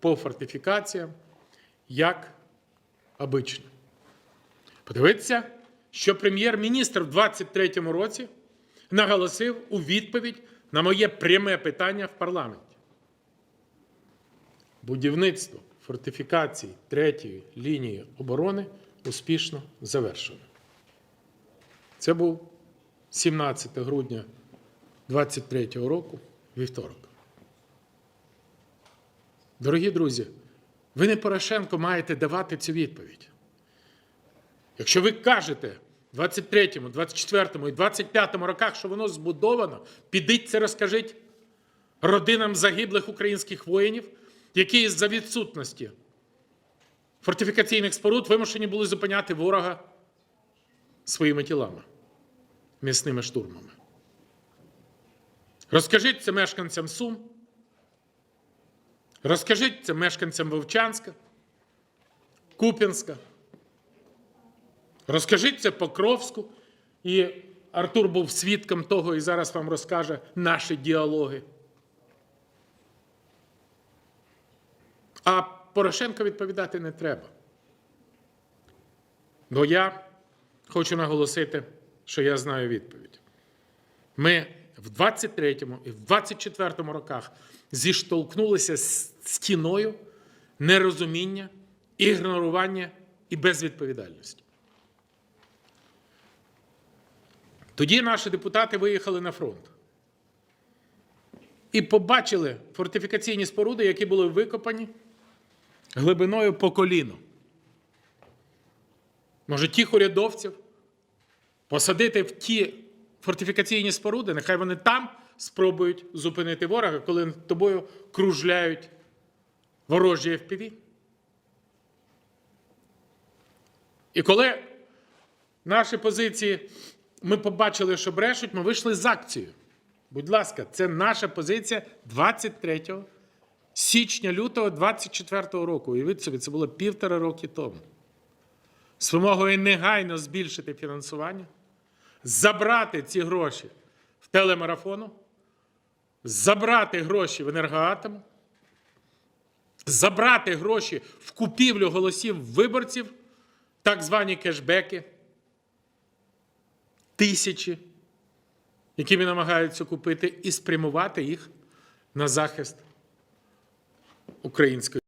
по фортифікаціям, як обично. Подивіться, що прем'єр-міністр в 23-му році наголосив у відповідь на моє пряме питання в парламенті. Будівництво фортифікацій третьої лінії оборони успішно завершено. Це був 17 грудня 23-го року, вівторок. Дорогі друзі, ви не Порошенко маєте давати цю відповідь. Якщо ви кажете в 23-му, 24-му і 25-му роках, що воно збудовано, підіть це розкажіть родинам загиблих українських воїнів, які з-за відсутності фортифікаційних споруд вимушені були зупиняти ворога своїми тілами, м'ясними штурмами. Розкажіть це мешканцям Сум, розкажіть це мешканцям Вовчанська, Куп'янська. Розкажіть це Покровську. І Артур був свідком того і зараз вам розкаже наші діалоги. А Порошенко відповідати не треба. Бо я хочу наголосити, що я знаю відповідь. Ми в 23-му і в 24-му роках зіштовхнулися з стіною нерозуміння, ігнорування і безвідповідальності. Тоді наші депутати виїхали на фронт і побачили фортифікаційні споруди, які були викопані глибиною по коліно. Може, тих урядовців посадити в ті фортифікаційні споруди, нехай вони там спробують зупинити ворога, коли над тобою кружляють ворожі FPV. І коли наші позиції ми побачили, що брешуть, ми вийшли з акцією. Будь ласка, це наша позиція 23 січня лютого 24 року. Уявіть собі, це було півтора роки тому. З вимогою негайно збільшити фінансування, забрати ці гроші в телемарафону, забрати гроші в енергоатому, забрати гроші в купівлю голосів виборців, так звані кешбеки, тисячі, які намагаються купити, і спрямувати їх на захист української.